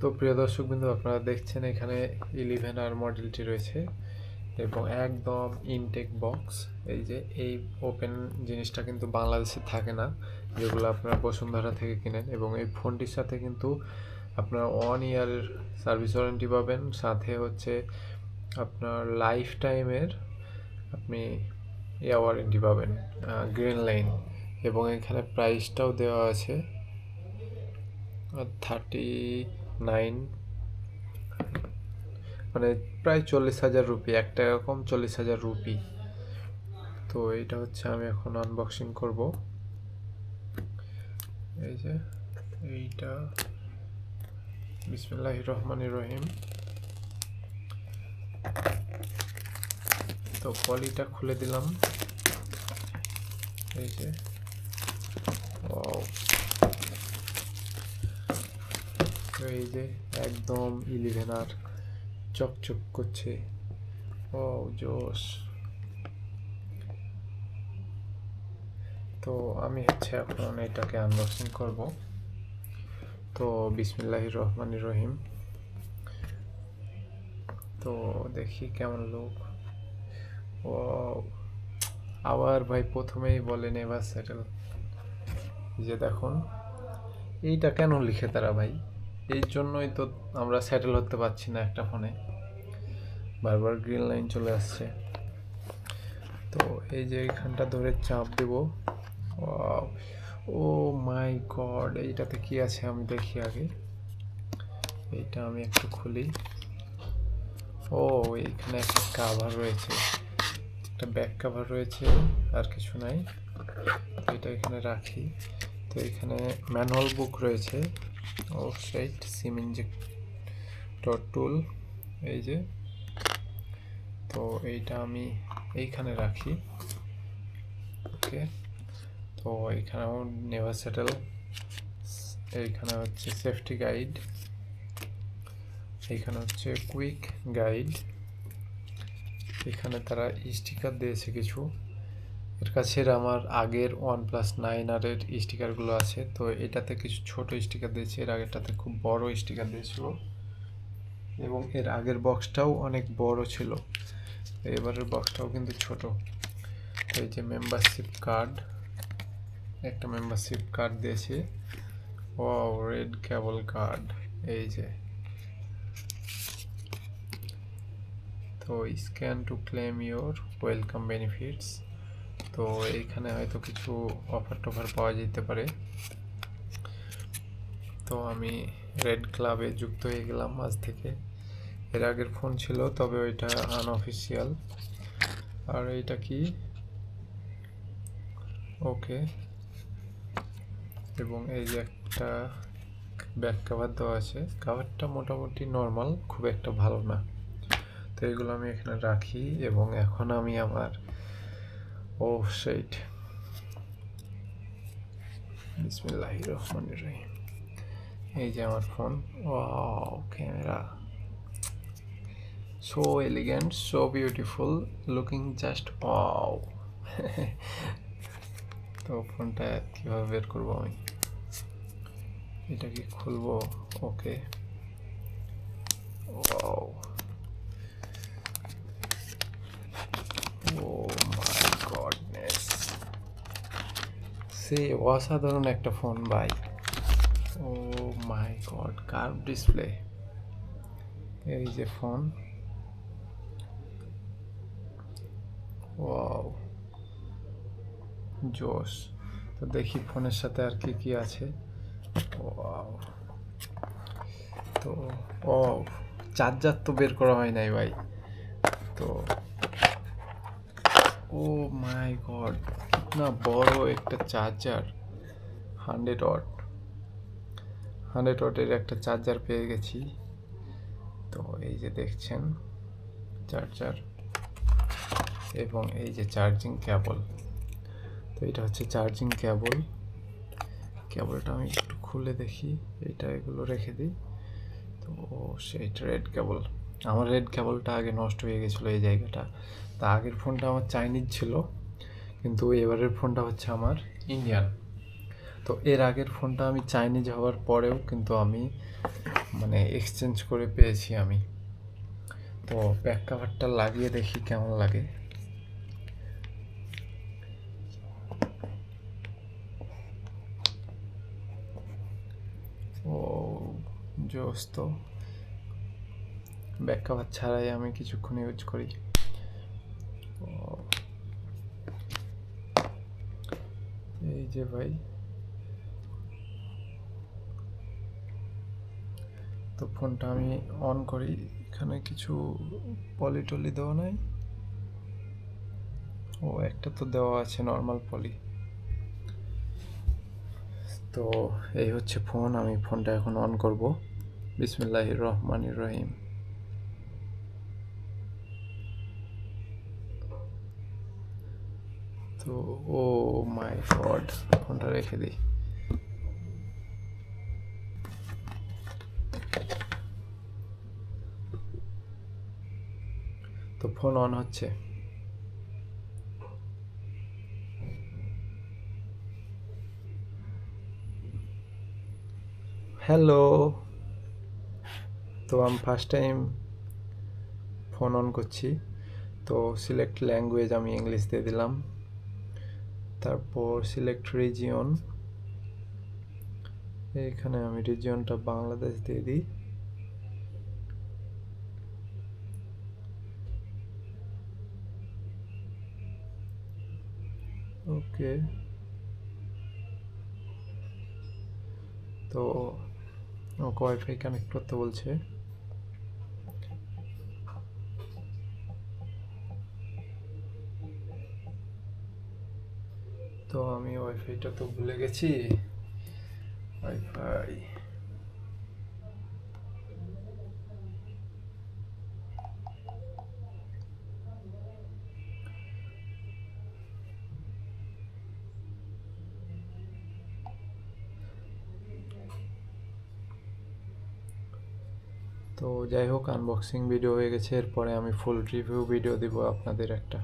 তো প্রিয় দর্শক বিন্দু আপনারা দেখছেন এখানে ইলেভেন আর মডেলটি রয়েছে এবং একদম ইনটেক বক্স এই যে এই ওপেন জিনিসটা কিন্তু বাংলাদেশে থাকে না, যেগুলো আপনারা বসুন্ধরা থেকে কিনেন এবং এই ফোনটির সাথে কিন্তু আপনারা ওয়ান ইয়ারের সার্ভিস ওয়ারেন্টি পাবেন, সাথে হচ্ছে আপনার লাইফ টাইমের আপনি ইয়া ওয়ারেন্টি পাবেন গ্রিন লাইন এবং এখানে প্রাইসটাও দেওয়া আছে থার্টি নাইন। মানে প্রায় চল্লিশ হাজার রুপি একটা এরকম চল্লিশ হাজার রুপি। তো এইটা হচ্ছে আমি এখন আনবক্সিং করব। এই যে, এইটা বিসমিল্লাহ রহমান রহিম। তো পলিটা খুলে দিলাম। এই যে এই যে একদম ইলেভেন আর চকচক করছে। ও জোস তো আমি হচ্ছে এখন এটাকে আনবক্সিং করব। তো বিসমিল্লাহ রহমান রহিম। তো দেখি কেমন লোক ও আবার ভাই প্রথমেই বলেন এবার সেটেল যে দেখুন, এইটা কেন লিখে তারা ভাই? এই জন্যই তো আমরা সেটেল হতে পারছি না একটা ফোনে বারবার গ্রিন লাইন চলে আসছে। তো এই যে এইখানটা ধরে চাপ দেব। ও মাই গড এইটাতে কি আছে আমি দেখি আগে। এইটা আমি একটু খুলি। ও, এইখানে একটা কাভার রয়েছে। একটা ব্যাক কাভার রয়েছে, আর কিছু নাই। এটা এখানে রাখি। তো এখানে ম্যানুয়াল বুক রয়েছে। সাইট সিম ইঞ্জেক্টর টুল এই যে। তো এইটা আমি এইখানে রাখি। ওকে। তো এইখানেও নেভার সেটেল। এইখানে হচ্ছে সেফটি গাইড। এইখানে হচ্ছে কুইক গাইড। এখানে তারা স্টিকার দিয়েছে কিছু। এর কাছে আমার আগের ওয়ান প্লাস নাইন আরের স্টিকারগুলো আছে। তো এটাতে কিছু ছোট স্টিকার দিয়েছে। এর আগেরটাতে খুব বড় স্টিকার দিয়েছিল। এবং এর আগের বক্সটাও অনেক বড় ছিল। এবারের বক্সটাও কিন্তু ছোট। তো এই যে মেম্বারশিপ কার্ড একটা মেম্বারশিপ কার্ড দিয়েছে। ও রেড কেবল কার্ড এই যে। তো scan to claim your welcome benefits তো এইখানে হয়তো কিছু অফার টফার পাওয়া যেতে পারে। তো আমি রেড ক্লাবে যুক্ত হয়ে গেলাম আজ থেকে। এর আগের ফোন ছিল, তবে ওইটা আনঅফিসিয়াল আর এইটা কি? ওকে। এবং এই যে একটা ব্যাক কাভার দেওয়া আছে। কাভারটা মোটামুটি নর্মাল খুব একটা ভালো না। তো এগুলো আমি এখানে রাখি এবং এখন আমি আমার ও সেইট বিসমিল্লাহ রহমান রহিম এই যে আমার ফোন ও camera so elegant so beautiful looking just wow তো ফোনটা কীভাবে বের করব আমি? এটা কি খুলবো? ওকে ওয়াও ও মাই গডনেস সে অসাধারণ একটা ফোন ভাই। Oh my god curve display এই যে ফোন ওয়াও জোস তো দেখি ফোনের সাথে আর কি কি আছে। ওয়াও তো ও চার্জার তো বের করা হয় নাই, ভাই। তো ও মাই গড কিতনা বড় একটা চার্জার হান্ড্রেড ওয়াট হান্ড্রেড ওয়াটের একটা চার্জার পেয়ে গেছি। তো এই যে দেখছেন চার্জার এবং এই যে চার্জিং কেবল তো এটা হচ্ছে চার্জিং কেবল কেবলটা আমি একটু খুলে দেখি, এটা এগুলো রেখে দিই। তো সেইটা রেড কেবল আমার রেড কেবলটা আগে নষ্ট হয়ে গেছিল এই জায়গাটা। তা আগের ফোনটা আমার চাইনিজ ছিল। কিন্তু এবারের ফোনটা হচ্ছে আমার ইন্ডিয়ান। তো এর আগের ফোনটা আমি চাইনিজ হওয়ার পরেও কিন্তু আমি মানে এক্সচেঞ্জ করে পেয়েছি আমি। তো ব্যাক কাভারটা লাগিয়ে দেখি কেমন লাগে। ও জোস তো ব্যাক কাভার ছাড়াই আমি কিছুক্ষণ ইউজ করি ও এই যে ভাই। তো ফোনটা আমি অন করি। এখানে কিছু পলি টলি দেওয়া নাই। ও, একটা তো দেওয়া আছে নর্মাল পলি তো এই হচ্ছে ফোন আমি ফোনটা এখন অন করব। বিসমিল্লাহির রহমানির রহিম। তো, ও মাই গড ফোনটা রেখে দিই। তো ফোন অন হচ্ছে। হ্যালো, তো আমি ফার্স্ট টাইম ফোন অন করছি। তো সিলেক্ট ল্যাঙ্গুয়েজ আমি ইংলিশ দিয়ে দিলাম। তারপর সিলেক্ট রিজিয়ন এখানে আমি রিজিয়নটা বাংলাদেশ দিয়ে দিই। ওকে। তো ওয়াইফাই কানেক্ট করতে বলছে। তো আমি ওয়াইফাইটা তো ভুলে গেছি। ওয়াইফাই তো যাই হোক আনবক্সিং ভিডিও হয়ে গেছে। এরপরে আমি ফুল রিভিউ ভিডিও দিব আপনাদের একটা।